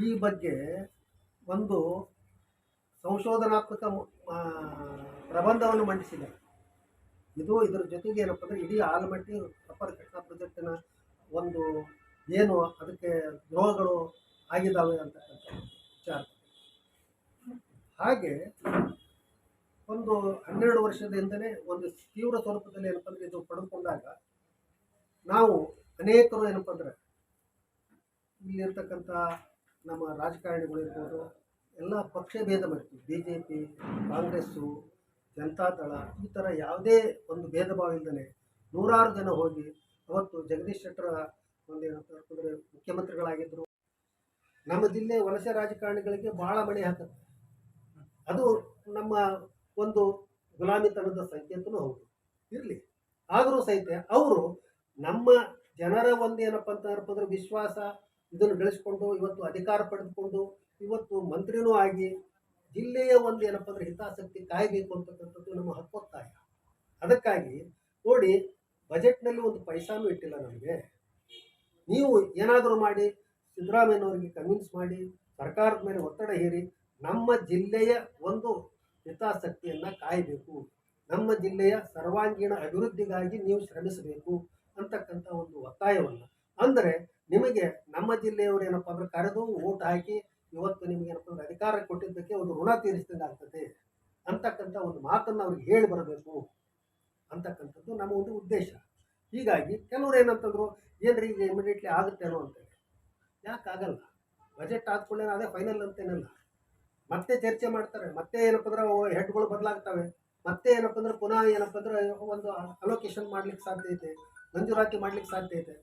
ಈ ಬಗ್ಗೆ ಒಂದು ಸಂಶೋಧನಾತ್ಮಕ ಪ್ರಬಂಧವನ್ನು ಮಂಡಿಸಿದೆ ಇದು ಇದರ ಜೊತೆಗೆ ಏನಪ್ಪ ಅಂದರೆ ಇಡೀ ಆಲಮಟ್ಟಿ ಅಪರ್ ಕೃಷ್ಣ ಪ್ರಾಜೆಕ್ಟಿನ ಒಂದು ಏನು ಅದಕ್ಕೆ ದ್ರೋಹಗಳು ಆಗಿದ್ದಾವೆ ಅಂತಕ್ಕಂಥ ವಿಚಾರ. ಹಾಗೆ ಒಂದು ಹನ್ನೆರಡು ವರ್ಷದ ಹಿಂದೆನೇ ಒಂದು ತೀವ್ರ ಸ್ವರೂಪದಲ್ಲಿ ಏನಪ್ಪ ಅಂದರೆ ಇದು ಪಡೆದುಕೊಂಡಾಗ ನಾವು ಅನೇಕರು ಏನಪ್ಪ ಅಂದರೆ ಇಲ್ಲಿರ್ತಕ್ಕಂಥ ನಮ್ಮ ರಾಜಕಾರಣಿಗಳು ಇರ್ಬೋದು, ಎಲ್ಲ ಪಕ್ಷ ಭೇದ ಮಾಡ್ತೀವಿ. B J P Congress Janata Dal ಈ ಥರ ಯಾವುದೇ ಒಂದು ಭೇದ ಭಾವ ಇಲ್ಲದೇ ನೂರಾರು ಜನ ಹೋಗಿ ಅವತ್ತು ಜಗದೀಶ್ ಶೆಟ್ಟರ ಒಂದು ಏನಂತ ಮುಖ್ಯಮಂತ್ರಿಗಳಾಗಿದ್ದರು ನಮ್ಮ ಜಿಲ್ಲೆ ವಲಸೆ ರಾಜಕಾರಣಿಗಳಿಗೆ ಭಾಳ ಮಣೆ ಹಾಕುತ್ತೆ. ಅದು ನಮ್ಮ ಒಂದು ಗುಲಾಮಿತನದ ಸಂಕೇತನೂ ಹೌದು. ಇರಲಿ. ಆದರೂ ಸಹಿತ ಅವರು ನಮ್ಮ ಜನರ ಒಂದು ಏನಪ್ಪ ಅಂತ ಅಂದ್ರೆ ವಿಶ್ವಾಸ ಇದನ್ನು ಬೆಳೆಸ್ಕೊಂಡು, ಇವತ್ತು ಅಧಿಕಾರ ಪಡೆದುಕೊಂಡು, ಇವತ್ತು ಮಂತ್ರಿನೂ ಆಗಿ ಜಿಲ್ಲೆಯ ಒಂದು ಏನಪ್ಪ ಅಂದ್ರೆ ಹಿತಾಸಕ್ತಿ ಕಾಯಬೇಕು ಅಂತಕ್ಕಂಥದ್ದು ನಮ್ಮ ಹಕ್ಕೊತ್ತಾಯ. ಅದಕ್ಕಾಗಿ ನೋಡಿ, ಬಜೆಟ್ನಲ್ಲಿ ಒಂದು ಪೈಸಾನೂ ಇಟ್ಟಿಲ್ಲ ನಮಗೆ. ನೀವು ಏನಾದರೂ ಮಾಡಿ, ಸಿದ್ದರಾಮಯ್ಯನವರಿಗೆ ಕನ್ವಿನ್ಸ್ ಮಾಡಿ, ಸರ್ಕಾರದ ಮೇಲೆ ಒತ್ತಡ ಹೇರಿ, ನಮ್ಮ ಜಿಲ್ಲೆಯ ಒಂದು ಹಿತಾಸಕ್ತಿಯನ್ನು ಕಾಯಬೇಕು. ನಮ್ಮ ಜಿಲ್ಲೆಯ ಸರ್ವಾಂಗೀಣ ಅಭಿವೃದ್ಧಿಗಾಗಿ ನೀವು ಶ್ರಮಿಸಬೇಕು ಅಂತಕ್ಕಂಥ ಒಂದು ಒತ್ತಾಯವನ್ನು. ಅಂದರೆ ನಿಮಗೆ ನಮ್ಮ ಜಿಲ್ಲೆಯವರು ಏನಪ್ಪ ಅಂದ್ರೆ ಕರೆದು ಓಟ್ ಹಾಕಿ ಇವತ್ತು ನಿಮಗೆ ಏನಪ್ಪ ಅಂದ್ರೆ ಅಧಿಕಾರ ಕೊಟ್ಟಿದ್ದಕ್ಕೆ ಒಂದು ಋಣ ತೀರಿಸಿದಂಗೆ ಆಗ್ತದೆ ಅಂತಕ್ಕಂಥ ಒಂದು ಮಾತನ್ನು ಅವ್ರಿಗೆ ಹೇಳಿ ಬರಬೇಕು ಅಂತಕ್ಕಂಥದ್ದು ನಮ್ಮ ಒಂದು ಉದ್ದೇಶ. ಹೀಗಾಗಿ ಕೆಲವರು ಏನಂತಂದ್ರು, ಏನ್ರಿ ಈಗ ಇಮಿಡಿಯೇಟ್ಲಿ ಆಗುತ್ತೇನೋ ಅಂತೇಳಿ. ಯಾಕಾಗಲ್ಲ ಬಜೆಟ್ ಆದ್ಕೊಳ್ಳೆ ಅದೇ ಫೈನಲ್ ಅಂತೇನಲ್ಲ. ಮತ್ತೆ ಚರ್ಚೆ ಮಾಡ್ತಾರೆ, ಮತ್ತೆ ಏನಪ್ಪ ಅಂದ್ರೆ ಹೆಡ್ಗಳು ಬದಲಾಗ್ತವೆ. ಮತ್ತೆ ಏನಪ್ಪ ಅಂದ್ರೆ ಪುನಃ ಏನಪ್ಪ ಅಂದ್ರೆ ಒಂದು ಅಲೋಕೇಶನ್ ಮಾಡ್ಲಿಕ್ಕೆ ಸಾಧ್ಯ ಐತೆ ಮಂಜೂರಾತಿ ಮಾಡ್ಲಿಕ್ಕೆ ಸಾಧ್ಯ ಐತೆ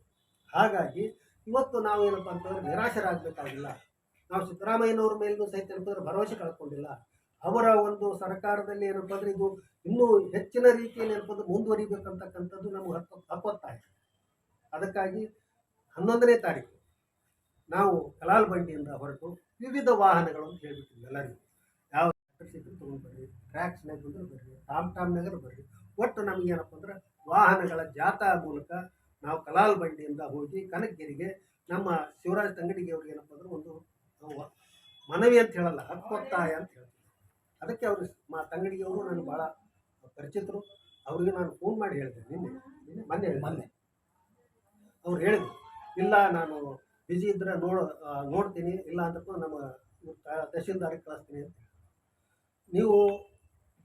ಹಾಗಾಗಿ ಇವತ್ತು ನಾವು ಏನಪ್ಪ ಅಂತಂದ್ರೆ ನಿರಾಶರಾಗಬೇಕಾಗಿಲ್ಲ. ನಾವು ಸಿದ್ದರಾಮಯ್ಯನವ್ರ ಮೇಲೂ ಸಹಿತ ಏನಪ್ಪ ಭರವಸೆ ಕಳ್ಕೊಂಡಿಲ್ಲ. ಅವರ ಒಂದು ಸರ್ಕಾರದಲ್ಲಿ ಏನಪ್ಪ ಅಂದ್ರೆ ಇದು ಇನ್ನೂ ಹೆಚ್ಚಿನ ರೀತಿಯಲ್ಲಿ ಏನಪ್ಪ ಅಂದ್ರೆ ಮುಂದುವರಿಬೇಕಂತಕ್ಕಂಥದ್ದು ನಮಗೆ ಹಕ್ಕು ಇದೆ. ಅದಕ್ಕಾಗಿ ಹನ್ನೊಂದನೇ ತಾರೀಕು ನಾವು ಕಲಾಲ್ ಬಂಡಿಯಿಂದ ಹೊರಟು ವಿವಿಧ ವಾಹನಗಳು ಅಂತ ಹೇಳ್ಬಿಟ್ಟಿದ್ವಿ ಎಲ್ಲರಿಗೂ. ಯಾವ ಸಿಕ್ಕರು ತೊಗೊಂಡು ಬರ್ರಿ ಟ್ರ್ಯಾಕ್ಸ್ನಾಗ ಬಂದ್ರೆ ಬರ್ರಿ, ಟಾಮ್ ಟಾಮ್ನಾಗರ ಬರ್ರಿ. ಒಟ್ಟು ನಮ್ಗೆ ಏನಪ್ಪ ಅಂದ್ರೆ ವಾಹನಗಳ ಜಾಥಾ ಮೂಲಕ ನಾವು ಕಲಾಲ್ ಬಂಡಿಯಿಂದ ಹೋಗಿ ಕನಕಗಿರಿಗೆ ನಮ್ಮ ಶಿವರಾಜ್ ತಂಗಡಿಗೆ ಅವ್ರಿಗೆ ಏನಪ್ಪ ಅಂದ್ರೆ ಒಂದು ಮನವಿ ಅಂತ ಹೇಳಲ್ಲ ಹಕ್ಕೊತ್ತಾಯ ಅಂತ ಹೇಳ್ತೀವಿ. ಅದಕ್ಕೆ ಅವರು ಮಾ ತಂಗಡಿಗೆ ಅವರು ನಾನು ಭಾಳ ಪರಿಚಿತರು. ಅವ್ರಿಗೆ ನಾನು ಫೋನ್ ಮಾಡಿ ಹೇಳಿದೆ ನಿನ್ನೆ ನಿನ್ನೆ ಮೊನ್ನೆ ಮೊನ್ನೆ. ಅವ್ರು ಹೇಳಿದ್ರು ಇಲ್ಲ ನಾನು ಬಿಜಿ ಇದ್ರೆ ನೋಡ ನೋಡ್ತೀನಿ ಇಲ್ಲ ಅಂದ್ರೂ ನಮ್ಮ ತಹಶೀಲ್ದಾರಿಗೆ ಕಳಿಸ್ತೀನಿ ಅಂತ ನೀವು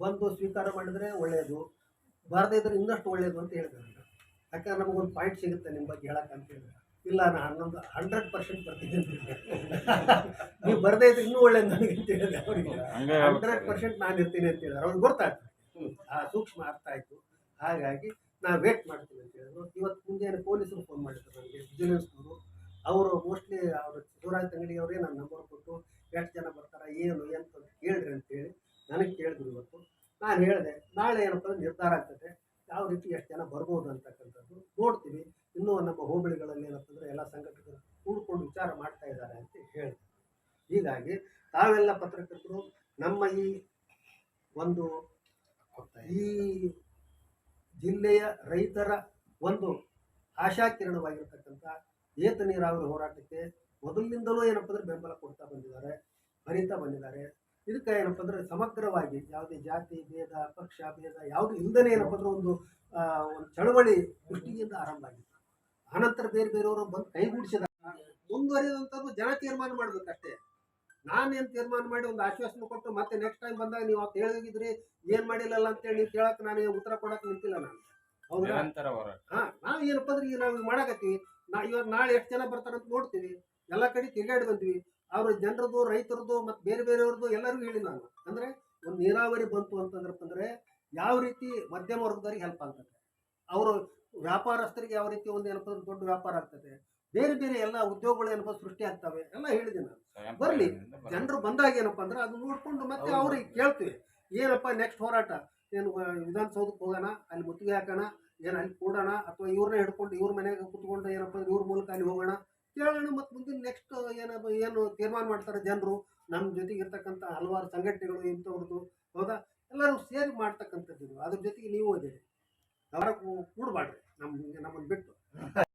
ಬಂದು ಸ್ವೀಕಾರ ಮಾಡಿದರೆ ಒಳ್ಳೆಯದು ಬಾರದೇ ಇದ್ರೆ ಇನ್ನಷ್ಟು ಒಳ್ಳೆಯದು ಅಂತ ಹೇಳಿದ್ರು ಯಾಕಂದ್ರೆ ನಮಗೊಂದು ಪಾಯಿಂಟ್ ಸಿಗುತ್ತೆ ನಿಮ್ಮ ಬಗ್ಗೆ ಹೇಳಕ್ಕೆ ಅಂತ ಹೇಳಿದ್ರೆ. ಇಲ್ಲ ನಾನು ಹನ್ನೊಂದು ಹಂಡ್ರೆಡ್ ಪರ್ಸೆಂಟ್ ಬರ್ತೀನಿ ಅಂತ. ನೀವು ಬರದೇ ಇದ್ರೆ ಇನ್ನೂ ಒಳ್ಳೇದು ನನಗೆ ಅಂತ ಹೇಳಿದೆ ಅವರಿಗೆ. ಹಂಡ್ರೆಡ್ ಪರ್ಸೆಂಟ್ ನಾನು ಇರ್ತೀನಿ ಅಂತ ಹೇಳಿದ್ರು ಅವ್ರಿಗೆ ಗೊತ್ತಾಯ್ತು ಆ ಸೂಕ್ಷ್ಮ ಅರ್ಥ ಆಯಿತು. ಹಾಗಾಗಿ ನಾನು ವೇಟ್ ಮಾಡ್ತೀನಿ ಅಂತ ಹೇಳಿದ್ರು. ಇವತ್ತು ಮುಂಜಾನೆ ಪೊಲೀಸರು ಫೋನ್ ಮಾಡಿದ್ರು ನನಗೆ ವಿಜಿಲೆನ್ಸ್ನವರು ಅವರು. ಮೋಸ್ಟ್ಲಿ ಅವರು ಶಿವರಾಜ್ ತಂಗಡಿ ಅವರೇ ನನ್ನ ನಂಬರ್ ಕೊಟ್ಟು ಎಷ್ಟು ಜನ ಬರ್ತಾರೆ ಏನು ಎಂತ ಅಂತ ಕೇಳ್ರಿ ಅಂತೇಳಿ ನನಗೆ ಕೇಳಿದ್ರು ಇವತ್ತು. ನಾನು ಹೇಳಿದೆ ನಾಳೆ ಏನಪ್ಪ ನಿರ್ಧಾರ ಆಗ್ತದೆ. ಯಾವ ರೀತಿ ಎಷ್ಟು ಜನ ಬರ್ಬೋದು ಅಂತಕ್ಕಂಥದ್ದು. ಹೋಬಳಿಗಳಲ್ಲಿ ಏನಪ್ಪ ಅಂದ್ರೆ ಎಲ್ಲ ಸಂಘಟಕರು ಕೂಡ್ಕೊಂಡು ವಿಚಾರ ಮಾಡ್ತಾ ಇದ್ದಾರೆ ಅಂತ ಹೇಳಿದೆ ಹೀಗಾಗಿ ತಾವೆಲ್ಲ ಪತ್ರಕರ್ತರು, ನಮ್ಮ ಈ ಒಂದು ಈ ಜಿಲ್ಲೆಯ ರೈತರ ಒಂದು ಆಶಾಕಿರಣವಾಗಿರ್ತಕ್ಕಂಥ ಏತ ನೀರಾವರಿ ಹೋರಾಟಕ್ಕೆ ಮೊದಲಿನಿಂದಲೂ ಏನಪ್ಪ ಅಂದ್ರೆ ಬೆಂಬಲ ಕೊಡ್ತಾ ಬಂದಿದ್ದಾರೆ ಬರಿತಾ ಬಂದಿದ್ದಾರೆ. ಇದಕ್ಕೆ ಏನಪ್ಪ ಅಂದ್ರೆ ಸಮಗ್ರವಾಗಿ ಯಾವುದೇ ಜಾತಿ, ಭೇದ, ಪಕ್ಷ, ಭೇದ ಯಾವುದು ಇಲ್ಲದೇ ಏನಪ್ಪ ಅಂದ್ರೆ ಒಂದು ಒಂದು ಚಳವಳಿ ದೃಷ್ಟಿಯಿಂದ ಆರಂಭ ಆಗಿತ್ತು. ಆನಂತರ ಬೇರೆ ಬೇರೆಯವರು ಬಂದು ಕೈಗೂಡಿಸಿದ ಮುಂದುವರಿಯುವಂಥದ್ದು ಜನ ತೀರ್ಮಾನ ಮಾಡ್ಬೇಕಷ್ಟೇ. ನಾನೇನು ತೀರ್ಮಾನ ಮಾಡಿ ಒಂದು ಆಶ್ವಾಸನೆ ಕೊಟ್ಟು ಮತ್ತೆ ನೆಕ್ಸ್ಟ್ ಟೈಮ್ ಬಂದಾಗ ನೀವು ಅವತ್ತು ಹೇಳಿದ್ರಿ ಏನು ಮಾಡಿಲ್ಲಲ್ಲ ಅಂತೇಳಿ ನೀವು ಕೇಳಕ್ಕೆ ನಾನು ಉತ್ತರ ಕೊಡಕ್ಕೆ ನಿಂತಿಲ್ಲ ನಾನು. ಹೌದಾ? ಹಾ ನಾವು ಏನಪ್ಪ ಅಂದ್ರೆ ಈಗ ನಾವು ಮಾಡಕತ್ತೀವಿ. ನಾ ಇವಾಗ ನಾಳೆ ಎಷ್ಟು ಜನ ಬರ್ತಾರಂತ ನೋಡ್ತೀವಿ. ಎಲ್ಲ ಕಡೆ ತಿರುಗಾಡಿ ಬಂದ್ವಿ. ಅವ್ರ ಜನರದ್ದು ರೈತರದ್ದು ಮತ್ತು ಬೇರೆ ಬೇರೆಯವ್ರದ್ದು ಎಲ್ಲರಿಗೂ ಹೇಳಿ ನಾನು. ಅಂದರೆ ಒಂದು ನೀರಾವರಿ ಬಂತು ಅಂತಂದ್ರಪ್ಪ ಅಂದರೆ ಯಾವ ರೀತಿ ಮಧ್ಯಮ ವರ್ಗದವ್ರಿಗೆ ಹೆಲ್ಪ್ ಆಗ್ತದೆ. ಅವರು ವ್ಯಾಪಾರಸ್ಥರಿಗೆ ಯಾವ ರೀತಿ ಒಂದು ಏನಪ್ಪ ದೊಡ್ಡ ವ್ಯಾಪಾರ ಆಗ್ತದೆ ಬೇರೆ ಬೇರೆ ಎಲ್ಲ ಉದ್ಯೋಗಗಳು ಏನಪ್ಪ ಸೃಷ್ಟಿ ಆಗ್ತವೆ ಎಲ್ಲ ಹೇಳಿದೆ ನಾನು ಬರಲಿ. ಜನರು ಬಂದಾಗ ಏನಪ್ಪ ಅಂದ್ರೆ ಅದು ನೋಡ್ಕೊಂಡು ಮತ್ತೆ. ಅವ್ರಿಗೆ ಕೇಳ್ತೀವಿ ಏನಪ್ಪ ನೆಕ್ಸ್ಟ್ ಹೋರಾಟ ಏನು ವಿಧಾನಸೌಧಕ್ಕೆ ಹೋಗೋಣ ಅಲ್ಲಿ ಮುತ್ತಿಗೆ ಹಾಕೋಣ ಏನು ಅಲ್ಲಿ ಕೂಡೋಣ ಅಥವಾ ಇವ್ರನ್ನ ಹಿಡ್ಕೊಂಡು ಇವ್ರ ಮನೆಗೆ ಕುತ್ಕೊಂಡು ಏನಪ್ಪ ಅಂದ್ರೆ ಇವ್ರ ಮೂಲಕ ಅಲ್ಲಿ ಹೋಗೋಣ ಕೇಳೋಣ ಮತ್ತು ಮುಂದಿನ ನೆಕ್ಸ್ಟ್ ಏನಪ್ಪ ಏನು ತೀರ್ಮಾನ ಮಾಡ್ತಾರೆ ಜನರು ನಮ್ಮ ಜೊತೆಗೆ ಇರ್ತಕ್ಕಂಥ ಹಲವಾರು ಸಂಘಟನೆಗಳು ಇಂಥವ್ರದ್ದು ಹೌದಾ ಎಲ್ಲರೂ ಸೇರಿ ಮಾಡ್ತಕ್ಕಂಥದ್ದು. ಅದ್ರ ಜೊತೆಗೆ ನೀವು ಇದ್ದೀರಿ ಅವರ ಕೂಡಬಾಡ್ರಿ ನಮ್ಮ ನಮ್ಮನ್ನು ಬಿಟ್ಟು.